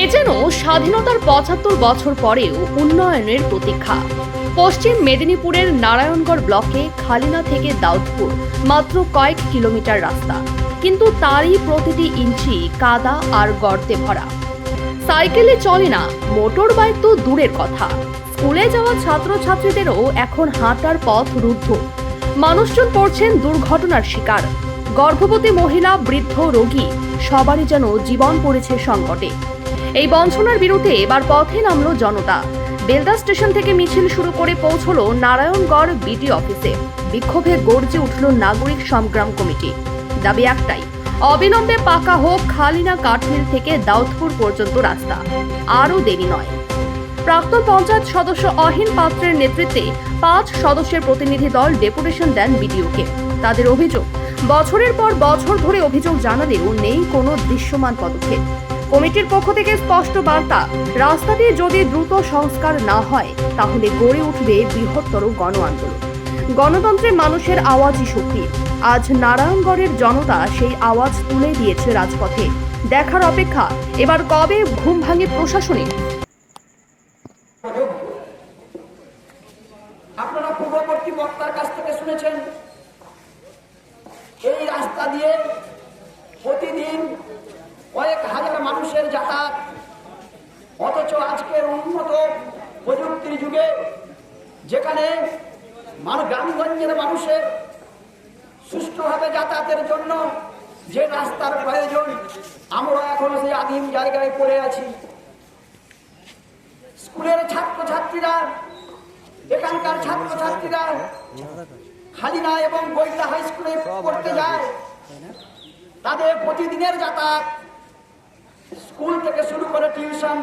এ যেন স্বাধীনতার পঁচাত্তর বছর পরেও উন্নয়নের প্রতীক্ষা। পশ্চিম মেদিনীপুরের নারায়ণগড় ব্লকে খালিনা থেকে দাউদপুর মাত্র কয়েক কিলোমিটার রাস্তা। কিন্তু তারই প্রতিটি ইঞ্চি কাদা আর গর্তে ভরা। সাইকেলে চলে না, মোটর বাইক তো দূরের কথা। স্কুলে যাওয়া ছাত্রছাত্রীদেরও এখন হাঁটার পথ রুদ্ধ। মানুষজন পড়ছেন দুর্ঘটনার শিকার। গর্ভবতী মহিলা, বৃদ্ধ, রোগী, সবারই যেন জীবন পড়েছে সংকটে। এই বঞ্চনার বিরুদ্ধে এবার পথে নামলো জনতা। বেলদা স্টেশন থেকে মিছিল শুরু করে পৌঁছলো নারায়ণগড় বিডি অফিসে। বিক্ষোভে গর্জে উঠল নাগরিক সংগ্রাম কমিটি। দাবি একটাই, অবিলম্বে পাকা হোক খালিনা কাঠমিল থেকে দাউদপুর পর্যন্ত রাস্তা। আরও দেরি নয়। প্রাক্তন পঞ্চায়েত সদস্য অহিন পাত্রের নেতৃত্বে পাঁচ সদস্যের প্রতিনিধি দল ডেপুটেশন দেন বিডিওকে। তাদের অভিযোগ, বছরের পর বছর ধরে অভিযোগ জানালেও নেই কোনো দৃশ্যমান পদক্ষেপ। কমিটির পক্ষ থেকে স্পষ্ট বার্তা রাস্তাটি যদি দ্রুত সংস্কার না হয়, তাহলে গড়ে উঠবে বৃহত্তর গণ আন্দোলন গণতন্ত্রে মানুষের আওয়াজই শক্তি। আজ নারায়ণগড়ের জনতা সেই আওয়াজ তুলে দিয়েছে রাজপথে। দেখার অপেক্ষা, এবার কবে ঘুম ভাঙে দিয়ে প্রতিদিন কয়েক হাজার মানুষের যাতায়াত। অথচ আজকের উন্নত প্রযুক্তির যুগে যেখানে গ্রামগঞ্জের মানুষের সুষ্ঠুভাবে যাতায়াতের জন্য যে রাস্তার প্রয়োজন, আমরা এখনও সেই আদিম জায়গায় পড়ে আছি। স্কুলের ছাত্রছাত্রীরা, এখানকার ছাত্রছাত্রীরা খালিনা এবং বৈদা হাই স্কুলে পড়তে যায়। তাদের প্রতিদিনের যাতায়াত স্কুল থেকে শুরু করে টিউশন,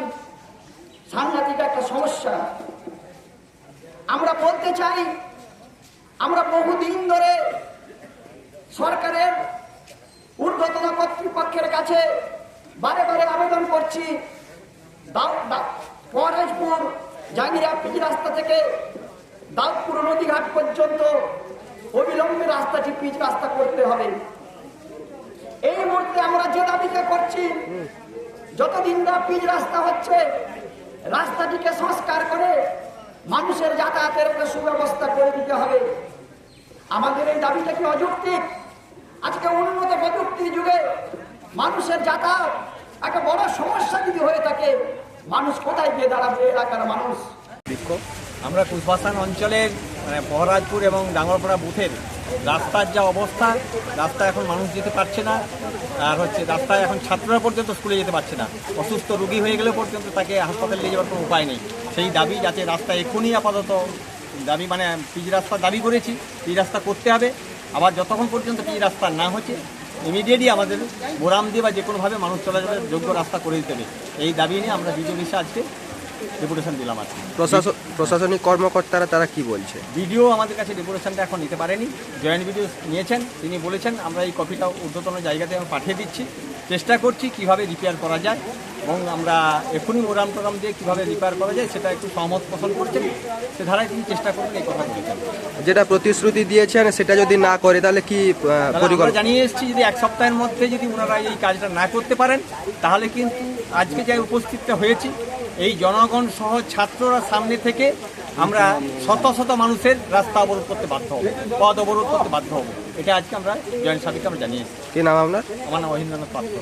সাংঘাতিক একটা সমস্যা। আমরা বলতে চাই, আমরা বহুদিন ধরে সরকারের ঊর্ধ্বতন কর্তৃপক্ষের কাছে বারে বারে আবেদন করছি পরেশপুর জাঙ্গিরা পিচ রাস্তা থেকে দাউদপুর নদীঘাট পর্যন্ত অবিলম্বে রাস্তাটি পিচ রাস্তা করতে হবে। এই মুহূর্তে আমরা যে দাবিটা করছি যতদিন না পিচ রাস্তা হচ্ছে, রাস্তাটিকে সংস্কার করে মানুষের যাতায়াতের একটা সুব্যবস্থা করে দিতে হবে। আমাদের এই দাবিটা কি অযৌক্তিক? আজকে উন্নত প্রযুক্তির যুগে মানুষের যাতায়াত একটা বড় সমস্যা যদি হয়ে থাকে, মানুষ কোথায় গিয়ে দাঁড়াবে? এলাকার মানুষ। আমরা কুশবাসান অঞ্চলের মানে বহরাজপুর এবং ডাঙ্গরপাড়া বুথের রাস্তার যা অবস্থা, রাস্তায় এখন মানুষ যেতে পারছে না। আর হচ্ছে রাস্তায় এখন ছাত্ররা পর্যন্ত স্কুলে যেতে পারছে না। অসুস্থ রোগী হয়ে গেলেও পর্যন্ত তাকে হাসপাতালে নিয়ে যাওয়ার কোনো উপায় নেই। সেই দাবি যাতে রাস্তা এখনই আপাতত, দাবি মানে পিচ রাস্তা দাবি করেছি, পিচ রাস্তা করতে হবে। আবার যতক্ষণ পর্যন্ত পিচ রাস্তা না হচ্ছে ইমিডিয়েটলি আমাদের বোরাম দিয়ে বা যে কোনোভাবে মানুষ চলাচলের যোগ্য রাস্তা করে দিতে হবে। এই দাবি নিয়ে আমরা বিজেপি বিষয়ে আজকে ডেপুটেশন দিলাম আজকে প্রশাসন প্রশাসনিক কর্মকর্তারা তারা কি বলছে? ভিডিও আমাদের কাছে ডেপুটেশনটা এখন নিতে পারেনি। জয়েন্ট ভিডিও নিয়েছেন তিনি বলেছেন আমরা এই কপিটা ঊর্ধ্বতন জায়গাতে পাঠিয়ে দিচ্ছি। চেষ্টা করছি কীভাবে রিপেয়ার করা যায় এবং আমরা এখনই মোরাম টোরাম দিয়ে কীভাবে রিপেয়ার করা যায় সেটা একটু সহমত পোষণ করছেন। সে ধারায় তিনি চেষ্টা করবেন এই কথা বলেছেন যেটা প্রতিশ্রুতি দিয়েছেন সেটা যদি না করে তাহলে কি পরিকল্পনা জানিয়ে এসেছি যদি এক সপ্তাহের মধ্যে যদি ওনারা এই কাজটা না করতে পারেন তাহলে কিন্তু আজকে যাই উপস্থিতটা হয়েছি এই জনগণ সহ ছাত্ররা সামনে থেকে আমরা শত শত মানুষের রাস্তা অবরোধ করতে বাধ্য হব পদ অবরোধ করতে বাধ্য হব। এটা আজকে আমরা জয়েন্ট সাবিকে আমরা জানিয়েছি কি নাম আপনার? আমার নাম অহিন্দ্রনাথ পাত্র।